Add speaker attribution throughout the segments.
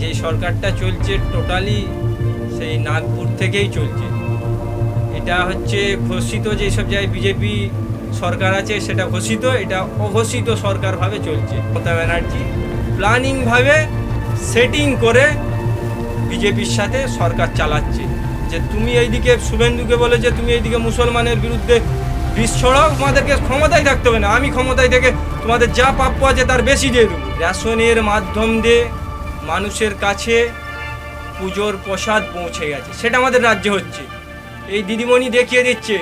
Speaker 1: যে সরকারটা চলছে টোটালি সেই নাগপুর থেকেই চলছে। এটা হচ্ছে ঘোষিত যেসব জায়গায় বিজেপি সরকার আছে সেটা ঘোষিত, এটা অঘোষিত সরকারভাবে চলছে। মমতা ব্যানার্জি প্ল্যানিংভাবে সেটিং করে বিজেপির সাথে সরকার চালাচ্ছে। যে তুমি এইদিকে শুভেন্দুকে বলে যে তুমি এইদিকে মুসলমানের বিরুদ্ধে বিষ ছড়াও, তোমাদেরকে ক্ষমতায় থাকতে হবে না। আমি ক্ষমতায় থেকে তোমাদের যা প্রাপ্য আছে তার বেশি দিয়ে দেবো। রেশনের মাধ্যম দিয়ে মানুষের কাছে পুজোর প্রসাদ পৌঁছে গেছে। সেটা আমাদের রাজ্যে হচ্ছে। এই দিদিমণি দেখিয়ে দিচ্ছে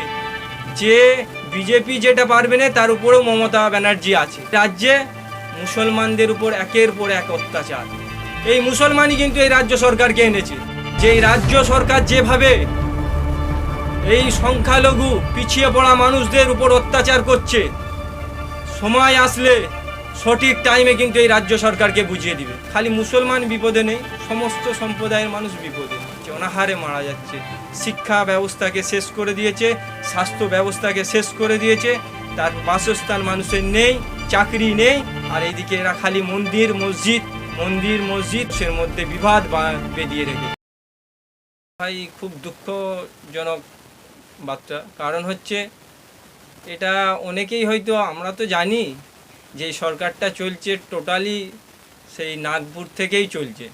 Speaker 1: যে বিজেপি যেটা পারবে না, তার উপরেও মমতা ব্যানার্জি আছে। রাজ্যে মুসলমানদের উপর একের পর এক অত্যাচার। এই মুসলমানই কিন্তু এই রাজ্য সরকারকে এনেছে। যে রাজ্য সরকার যেভাবে এই সংখ্যালঘু পিছিয়ে পড়া মানুষদের উপর অত্যাচার করছে, সময় আসলে সঠিক টাইমে কিন্তু এই রাজ্য সরকারকে বুঝিয়ে দিবে। খালি মুসলমান বিপদে নেই, সমস্ত সম্প্রদায়ের মানুষ বিপদে যে অনাহারে মারা যাচ্ছে। শিক্ষা ব্যবস্থাকে শেষ করে দিয়েছে, স্বাস্থ্য ব্যবস্থাকে শেষ করে দিয়েছে, তার বাসস্থান মানুষের নেই, চাকরি নেই, আর এইদিকে এরা খালি মন্দির, মসজিদ মন্দির, মসজিদ, সের মধ্যে বিবাদ বেঁধিয়ে রেখে। ভাই, খুব দুঃখজনক বার্তা। কারণ হচ্ছে, এটা অনেকেই হয়তো আমরা তো জানি যে সরকারটা চলছে টোটালি সেই নাগপুর থেকেই চলছে।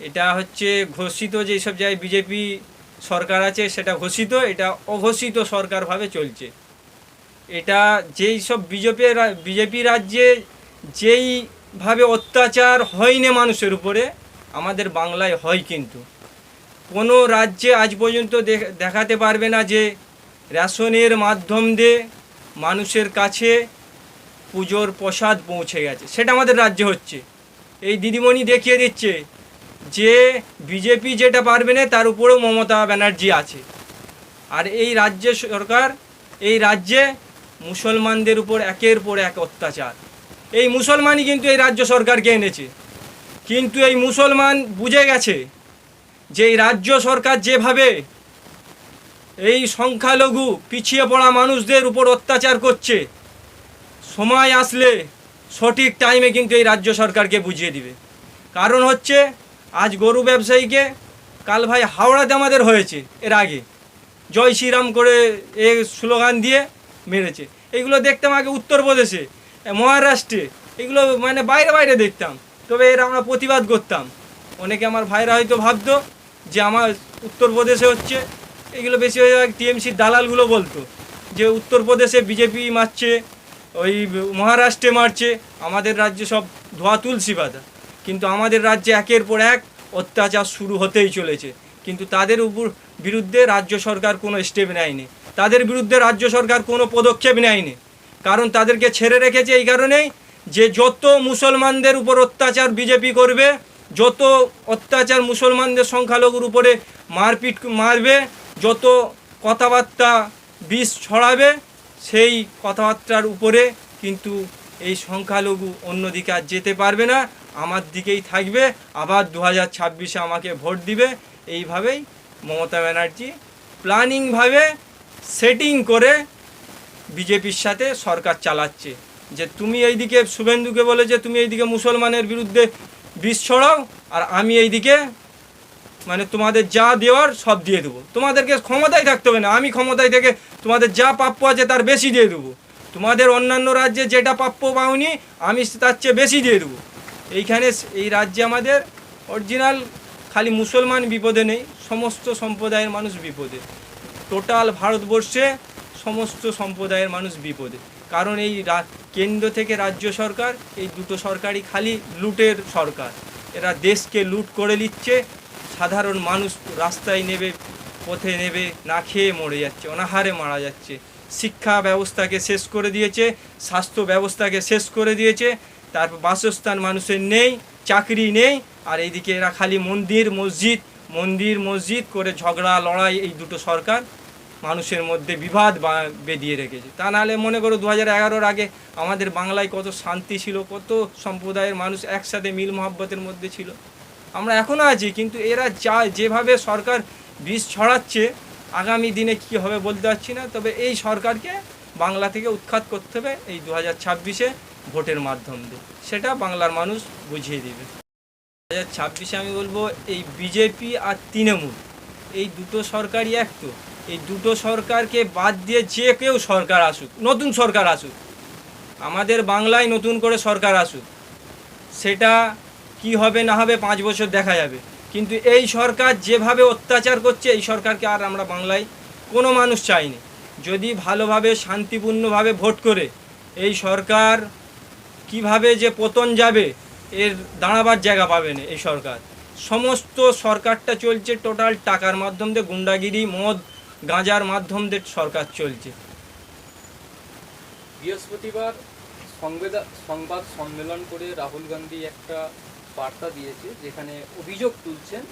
Speaker 1: এটা হচ্ছে ঘোষিত যেসব জায়গায় বিজেপি সরকার আছে সেটা ঘোষিত, এটা অঘোষিত সরকারভাবে চলছে। এটা যেই সব বিজেপি বিজেপি রাজ্যে যেইভাবে অত্যাচার হয়নি মানুষের উপরে, আমাদের বাংলায় হয় কিন্তু। কোনো রাজ্যে আজ পর্যন্ত দেখাতে পারবে না যে রেশনের মাধ্যম দিয়ে মানুষের কাছে পুজোর প্রসাদ পৌঁছে গেছে। সেটা আমাদের রাজ্যে হচ্ছে। এই দিদিমণি দেখিয়ে দিচ্ছে যে বিজেপি যেটা পারবে না, তার উপরেও মমতা ব্যানার্জি আছে। আর এই রাজ্য সরকার, এই রাজ্যে মুসলমানদের উপর একের পর এক অত্যাচার। এই মুসলমানই কিন্তু এই রাজ্য সরকারকে এনেছে। কিন্তু এই মুসলমান বুঝে গেছে যে এই রাজ্য সরকার যেভাবে এই সংখ্যালঘু পিছিয়ে পড়া মানুষদের উপর অত্যাচার করছে সময় আসলে সঠিক টাইমে কিন্তু এই রাজ্য সরকারকে বুঝিয়ে দিবে। কারণ হচ্ছে, আজ গরু ব্যবসায়ীকে, কাল ভাই হাওড়াতে আমাদের হয়েছে, এর আগে। জয় শ্রীরাম করে এ স্লোগান দিয়ে মেরেছে। এগুলো দেখতাম আগে উত্তরপ্রদেশে মহারাষ্ট্রে, এগুলো মানে বাইরে বাইরে দেখতাম। তবে এর আমরা প্রতিবাদ করতাম। অনেকে আমার ভাইরা হয়তো ভাবতো যে আমার উত্তরপ্রদেশে হচ্ছে, এগুলো বেশি বেশিরভাগ টিএমসির দালালগুলো বলতো যে উত্তরপ্রদেশে বিজেপি মারছে ওই মহারাষ্ট্রে মারছে, আমাদের রাজ্যে সব ধোয়া তুলসী পাতা। কিন্তু আমাদের রাজ্যে একের পর এক অত্যাচার শুরু হতেই চলেছে। কিন্তু তাদের উপর বিরুদ্ধে রাজ্য সরকার কোনো স্টেপ নেয়নি। তাদের বিরুদ্ধে রাজ্য সরকার কোনো পদক্ষেপ নেয়নি। কারণ তাদেরকে ছেড়ে রেখেছে এই কারণেই যে যত মুসলমানদের উপর অত্যাচার বিজেপি করবে, যত অত্যাচার মুসলমানদের সংখ্যালঘুর উপরে মারপিট মারবে, যত কথাবার্তা বিষ ছড়াবে সেই কথাবার্তার উপরে কিন্তু এই সংখ্যালঘু অন্যদিকে আর যেতে পারবে না, আমার দিকেই থাকবে। আবার দু হাজার ছাব্বিশে আমাকে ভোট দিবে। এইভাবেই মমতা ব্যানার্জি প্ল্যানিংভাবে সেটিং করে বিজেপির সাথে সরকার চালাচ্ছে। যে তুমি এইদিকে শুভেন্দুকে বলে যে তুমি এইদিকে মুসলমানের বিরুদ্ধে বিষ ছড়াও, আর আমি এইদিকে মানে তোমাদের যা দেওয়ার সব দিয়ে দেবো। তোমাদেরকে ক্ষমতায় থাকতে হবে না, আমি ক্ষমতায় থেকে তোমাদের যা প্রাপ্য আছে তার বেশি দিয়ে দেবো। তোমাদের অন্যান্য রাজ্যে যেটা প্রাপ্য পাওনি, আমি তার চেয়ে বেশি দিয়ে দেবো। এইখানে এই রাজ্যে আমাদের অরিজিনাল খালি মুসলমান বিপদে নেই, সমস্ত সম্প্রদায়ের মানুষ বিপদে। টোটাল ভারতবর্ষে সমস্ত সম্প্রদায়ের মানুষ বিপদে। কারণ এই কেন্দ্র থেকে রাজ্য সরকার, এই দুটো সরকারই খালি লুটের সরকার। এরা দেশকে লুট করে নিচ্ছে সাধারণ মানুষ রাস্তায় নেবে, পথে নেবে, না খেয়ে মরে যাচ্ছে, অনাহারে মারা যাচ্ছে। শিক্ষা ব্যবস্থাকে শেষ করে দিয়েছে, স্বাস্থ্য ব্যবস্থাকে শেষ করে দিয়েছে, তার বাসস্থান মানুষের নেই, চাকরি নেই, আর এইদিকে এরা খালি মন্দির, মসজিদ মন্দির, মসজিদ করে ঝগড়া, লড়াই, এই দুটো সরকার মানুষের মধ্যে বিবাদ বেঁধিয়ে রেখেছে। তা নাহলে মনে করো দু হাজার আগে আমাদের বাংলায় কত শান্তি ছিল, কত সম্প্রদায়ের মানুষ একসাথে মিল মহাব্বতের মধ্যে ছিল। আমরা এখনও আছি, কিন্তু এরা যা, যেভাবে সরকার বিষ ছড়াচ্ছে, আগামী দিনে কি হবে বলতে পারছি না, তবে এই সরকারকে বাংলা থেকে উৎখাত করতে হবে এই দু হাজার ছাব্বিশে ভোটের মাধ্যম দিয়ে। সেটা বাংলার মানুষ বুঝিয়ে দেবে। দু হাজার ছাব্বিশে আমি বলব, এই বিজেপি আর তৃণমূল, এই দুটো সরকারই এক তো। এই দুটো সরকারকে বাদ দিয়ে যে কেউ সরকার আসুক, নতুন সরকার আসুক, আমাদের বাংলায় নতুন করে সরকার আসুক, সেটা কি হবে না হবে পাঁচ বছর দেখা যাবে। কিন্তু এই সরকার যেভাবে অত্যাচার করছে, এই সরকারকে আর আমরা বাংলায় কোনো মানুষ চাইনি। যদি ভালোভাবে, শান্তিপূর্ণভাবে ভোট করে এই সরকার কীভাবে যে পতন যাবে, এর দাঁড়াবার জায়গা পাবে না এই সরকার। সমস্ত সরকারটা চলছে টোটাল টাকার মাধ্যম দিয়ে, গুন্ডাগিরি, মদ, গাঁজার মাধ্যম দিয়ে সরকার চলছে।
Speaker 2: বৃহস্পতিবার সংবেদা, সংবাদ সম্মেলন করে রাহুল গান্ধী একটা বার্তা দিয়েছে, যেখানে অভিযোগ তুলছেন,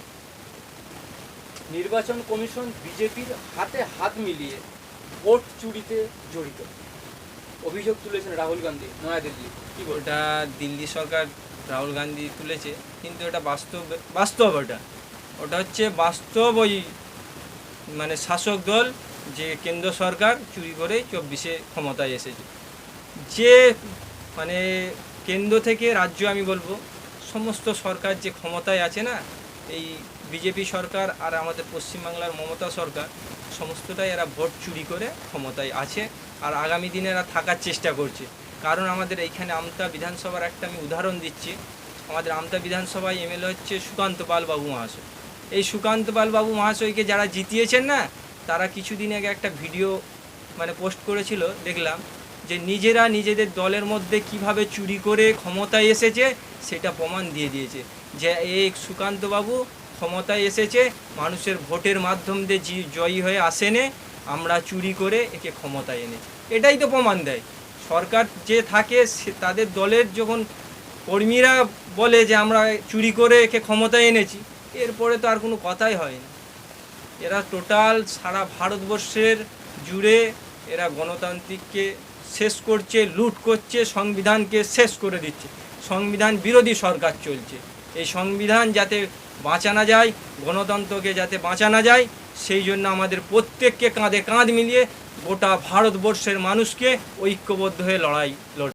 Speaker 2: নির্বাচন কমিশন বিজেপির হাতে হাত মিলিয়ে ভোট চুরিতে জড়িত। অভিযোগ তুলেছেন রাহুল গান্ধী, নয়াদিল্লি। কি
Speaker 1: ওটা দিল্লি সরকার রাহুল গান্ধী তুলেছে, কিন্তু এটা বাস্তব বাস্তব ওটা। ওটা হচ্ছে বাস্তব ওই মানে শাসক দল যে কেন্দ্র সরকার চুরি করে চব্বিশে ক্ষমতায় এসেছে। যে মানে কেন্দ্র থেকে রাজ্য আমি বলব সমস্ত সরকার যে ক্ষমতায় আছে না, এই বিজেপি সরকার আর আমাদের পশ্চিমবাংলার মমতা সরকার, সমস্তটাই এরা ভোট চুরি করে ক্ষমতায় আছে আর আগামী দিনে এরা থাকার চেষ্টা করছে। কারণ আমাদের এইখানে আমতা বিধানসভার একটা আমি উদাহরণ দিচ্ছি। আমাদের আমতা বিধানসভায় এমএলএ হচ্ছে সুকান্ত পাল বাবু মহাশয়। এই সুকান্ত পাল বাবু মহাশয়কে যারা জিতিয়েছেন না, তারা কিছুদিন আগে একটা ভিডিও মানে পোস্ট করেছিল, দেখলাম। যে নিজেরা নিজেদের দলের মধ্যে কীভাবে চুরি করে ক্ষমতায় এসেছে, সেটা প্রমাণ দিয়ে দিয়েছে। যে এই সুকান্ত বাবু ক্ষমতায় এসেছে, মানুষের ভোটের মাধ্যম দিয়ে জয়ী হয়ে আসেনে, আমরা চুরি করে একে ক্ষমতায় এনেছি। এটাই তো প্রমাণ দেয়। সরকার যে থাকে, সে তাদের দলের যখন কর্মীরা বলে যে আমরা চুরি করে একে ক্ষমতায় এনেছি, এরপরে তো আর কোনো কথাই হয় না। এরা টোটাল সারা ভারতবর্ষের জুড়ে এরা গণতান্ত্রিককে শেষ করছে, লুট করছে, সংবিধানকে শেষ করে দিচ্ছে। সংবিধান বিরোধী সরকার চলছে। এই সংবিধান যাতে বাঁচানো যায়, গণতন্ত্রকে যাতে বাঁচানো যায়, সেই জন্য আমাদের প্রত্যেককে কাঁধে কাঁধ মিলিয়ে গোটা ভারতবর্ষের মানুষকে ঐক্যবদ্ধ হয়ে লড়াই লড়